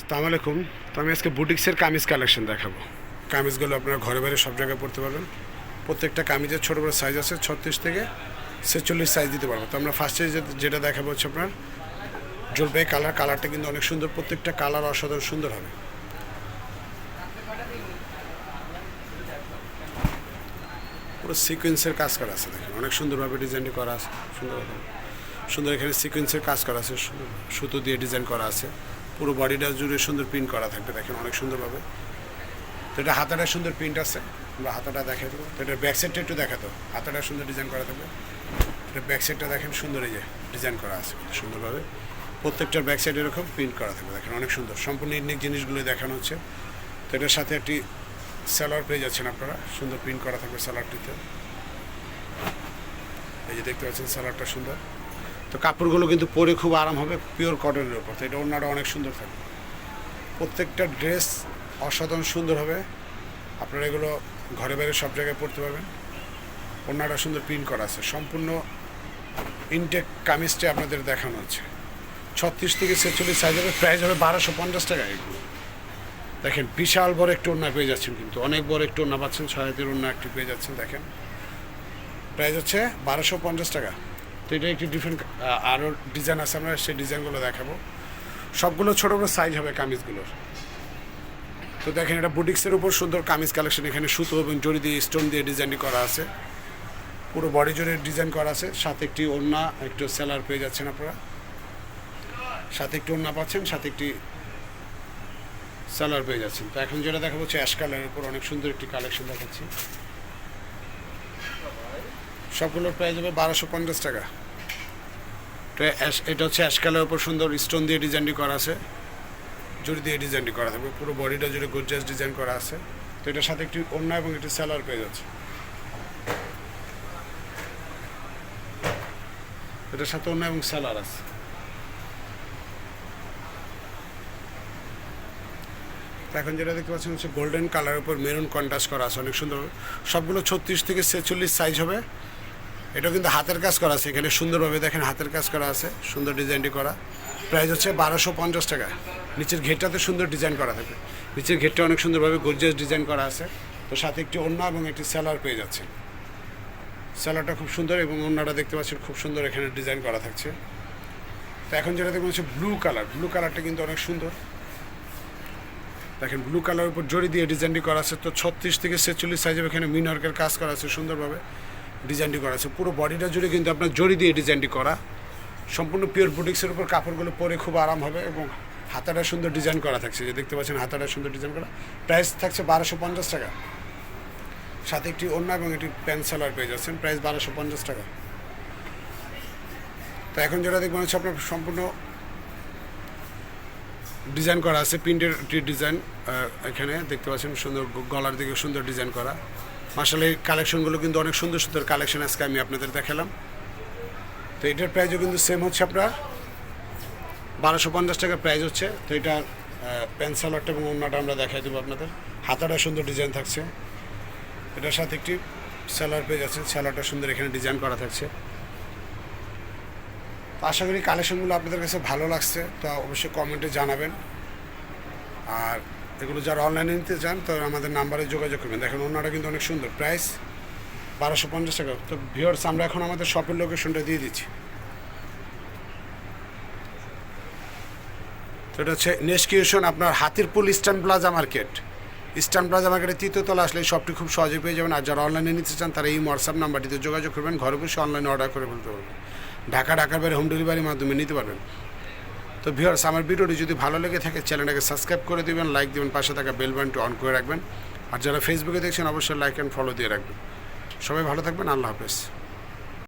আসসালামু আলাইকুম। তো আমি আজকে বুটিক্সের কামিজ কালেকশন দেখাবো। কামিজগুলো আপনারা ঘরে বাইরে সব জায়গায় পড়তে পারবেন। প্রত্যেকটা কামিজের ছোটো বড়ো সাইজ আছে, ছত্রিশ থেকে ছেচল্লিশ সাইজ দিতে পারব। তো আমরা ফার্স্টে যেটা দেখাবো হচ্ছে আপনার জলপাই কালার কালারটা কিন্তু অনেক সুন্দর, প্রত্যেকটা কালার অসাধারণ সুন্দর হবে। পুরো সিকোয়েন্সের কাজ করা আছে দেখেন। অনেক সুন্দরভাবে ডিজাইনটি করা আছে, সুন্দর সুন্দর এখানে সিকোয়েন্সের কাজ করা আছে সুতো দিয়ে ডিজাইন করা আছে। পুরো বডিটা জুড়ে সুন্দর প্রিন্ট করা থাকবে, দেখেন অনেক সুন্দরভাবে। তো এটা হাতাটা সুন্দর প্রিন্ট আছে, আমরা হাতাটা দেখাই দেবো। তো এটা ব্যাক সাইডটা একটু দেখাতো হাতাটা সুন্দর ডিজাইন করা থাকবে। এটা ব্যাক সাইডটা দেখেন সুন্দর এই যে ডিজাইন করা আছে সুন্দরভাবে। প্রত্যেকটার ব্যাক সাইড এরকম প্রিন্ট করা থাকবে, দেখেন অনেক সুন্দর। সম্পূর্ণ ইউনিক জিনিসগুলো দেখানো হচ্ছে। তো এটার সাথে একটি স্যালার পেয়ে যাচ্ছেন আপনারা, সুন্দর প্রিন্ট করা থাকবে স্যালারটিতে এই যে দেখতে পাচ্ছেন স্যালারটা সুন্দর। তো কাপড়গুলো কিন্তু পরে খুব আরাম হবে পিওর কটনের উপর। তো এটা ওনাটা অনেক সুন্দর থাকবে। প্রত্যেকটা ড্রেস অসাধারণ সুন্দর হবে। আপনারা এগুলো ঘরে বাইরে সব জায়গায় পরতে পারবেন। ওনাটা সুন্দর প্রিন্ট করা আছে। সম্পূর্ণ ইনটেক কামিজটি আপনাদের দেখানো হচ্ছে। ছত্রিশ থেকে ছেচল্লিশ সাইজ হবে প্রাইস হবে বারোশো পঞ্চাশ টাকা এগুলো। দেখেন, বিশাল বড় একটু ওড়না পেয়ে যাচ্ছেন কিন্তু। অনেক বড় একটু ওড়না পাচ্ছেন, ছয় হাতের ওড়না একটি পেয়ে যাচ্ছেন, দেখেন। প্রাইস হচ্ছে বারোশো পঞ্চাশ টাকা। তো এটা একটি ডিফারেন্ট আরও ডিজাইন আছে, আমরা সেই ডিজাইনগুলো দেখাবো। সবগুলো ছোটো বড়ো সাইজ হবে কামিজগুলোর। তো দেখেন, এটা বুটিক্সের উপর সুন্দর কামিজ কালেকশন এখানে সুতো এবং জড়ি দিয়ে স্টোন দিয়ে ডিজাইনটি করা আছে। পুরো বডি জুড়ে ডিজাইন করা আছে। সাথে একটি ওড়না, একটু সেলার পেয়ে যাচ্ছেন আপনারা। সাথে একটি ওড়না পাচ্ছেন, সাথে একটি সেলার পেয়ে যাচ্ছেন। তো এখন যেটা দেখা হচ্ছে অ্যাশ কালারের উপর, অনেক সুন্দর একটি কালেকশন দেখাচ্ছি। সবগুলোর প্রাইস হবে বারোশো পঞ্চাশ টাকা। এটা হচ্ছে অ্যাশ কালারের উপর সুন্দর স্টোন দিয়ে ডিজাইনটি করা আছে। জুড়ি দিয়ে ডিজাইনটি করা থাকবে, পুরো বডিটা জুড়ে গোর্জাস ডিজাইন করা আছে। তো এটার সাথে একটি ওড়না এবং একটি সেলার পেয়ে যাচ্ছে। এটার সাথে অন্য এবং সেলার আছে। এখন যেটা দেখতে পাচ্ছেন হচ্ছে গোল্ডেন কালার উপর মেরুন কন্ট্রাস্ট করা আছে, অনেক সুন্দর। সবগুলো ছত্রিশ থেকে ছেচল্লিশ সাইজ হবে। এটা কিন্তু হাতের কাজ করা আছে। এখানে সুন্দরভাবে দেখেন হাতের কাজ করা আছে, সুন্দর ডিজাইনটি করা। প্রাইস হচ্ছে বারোশো পঞ্চাশ টাকা। নিচের ঘেরটাতে সুন্দর ডিজাইন করা থাকে নিচের ঘেরটা অনেক সুন্দরভাবে গর্জিয়াস ডিজাইন করা আছে। তো সাথে একটি ওড়না এবং একটি স্যালার পেয়ে যাচ্ছে স্যালারটা খুব সুন্দর এবং ওড়নাটা দেখতে পাচ্ছেন খুব সুন্দর এখানে ডিজাইন করা থাকছে। তো এখন যেটা দেখবেন হচ্ছে ব্লু কালার। ব্লু কালারটা কিন্তু অনেক সুন্দর। দেখেন ব্লু কালারের উপর জড়ি দিয়ে ডিজাইনটি করা আছে। তো ছত্রিশ থেকে ছেচল্লিশ সাইজের এখানে মিনওয়ার্কের কাজ করা আছে সুন্দরভাবে। ডিজাইনটি করা আছে। পুরো বডিটা জুড়ে কিন্তু আপনার জড়ি দিয়ে ডিজাইনটি করা। সম্পূর্ণ পিওর বুটিক্সের উপর কাপড়গুলো পরে খুব আরাম হবে এবং হাতাটা সুন্দর ডিজাইন করা থাকছে। যে দেখতে পাচ্ছেন হাতাটা সুন্দর ডিজাইন করা। প্রাইস থাকছে বারোশো পঞ্চাশ টাকা। সাথে একটি অন্য এবং একটি প্যান্ট সালোয়ার পেয়ে যাচ্ছেন। প্রাইস বারোশো পঞ্চাশ টাকা। তো এখন যেটা দেখবেন হচ্ছে আপনার সম্পূর্ণ ডিজাইন করা আছে। প্রিন্টের ডিজাইন এখানে দেখতে পাচ্ছেন সুন্দর গলার দিকে সুন্দর ডিজাইন করা। এই কালেকশনগুলো কিন্তু অনেক সুন্দর সুন্দর কালেকশন আজকে আমি আপনাদের দেখালাম। তো এটার প্রাইসও কিন্তু সেম হচ্ছে আপনার বারোশো পঞ্চাশ টাকা প্রাইস হচ্ছে। তো এটা প্যান্ট সালোয়ারটা এবং অন্যটা আমরা দেখাই দেবো আপনাদের। হাতাটা সুন্দর ডিজাইন থাকছে। এটার সাথে একটি স্যালার পেজ আছে। স্যালারটা সুন্দর এখানে ডিজাইন করা থাকছে। আশা করি কালেকশনগুলো আপনাদের কাছে ভালো লাগছে। তো অবশ্যই কমেন্টে জানাবেন। আর এগুলো যারা অনলাইনে নিতে চান তো আমাদের নাম্বারে যোগাযোগ করবেন। দেখেন, ওনারা কিন্তু অনেক সুন্দর। প্রাইস বারোশো পঞ্চাশ টাকা। তো ভিওর্স আমরা এখন আমাদের শপের লোকেশনটা দিয়ে দিচ্ছি। তো এটা হচ্ছে নেস্কিউশন আপনার Hatirpool Eastern Plaza market Eastern Plaza মার্কেটের তৃতীয়তলা আসলে শপটি খুব সহজে পেয়ে যাবেন। আর যারা অনলাইনে নিতে চান, তারা এই হোয়াটসঅ্যাপ নাম্বারটিতে যোগাযোগ করবেন। ঘরে বসে অনলাইনে অর্ডার করে ফেলতে পারবেন। ঢাকা ঢাকার বাইরে হোম ডেলিভারির মাধ্যমে নিতে পারবেন। তো ভিউয়ার্স, আমার ভিডিওটি যদি ভালো লেগে থাকে, চ্যানেলটাকে সাবস্ক্রাইব করে দেবেন, লাইক দেবেন, পাশে থাকা বেল বাটনটি অন করে রাখবেন। আর যারা ফেসবুকে দেখছেন, অবশ্যই লাইক অ্যান্ড ফলো দিয়ে রাখবেন। সবাই ভালো থাকবেন, আল্লাহ হাফেজ।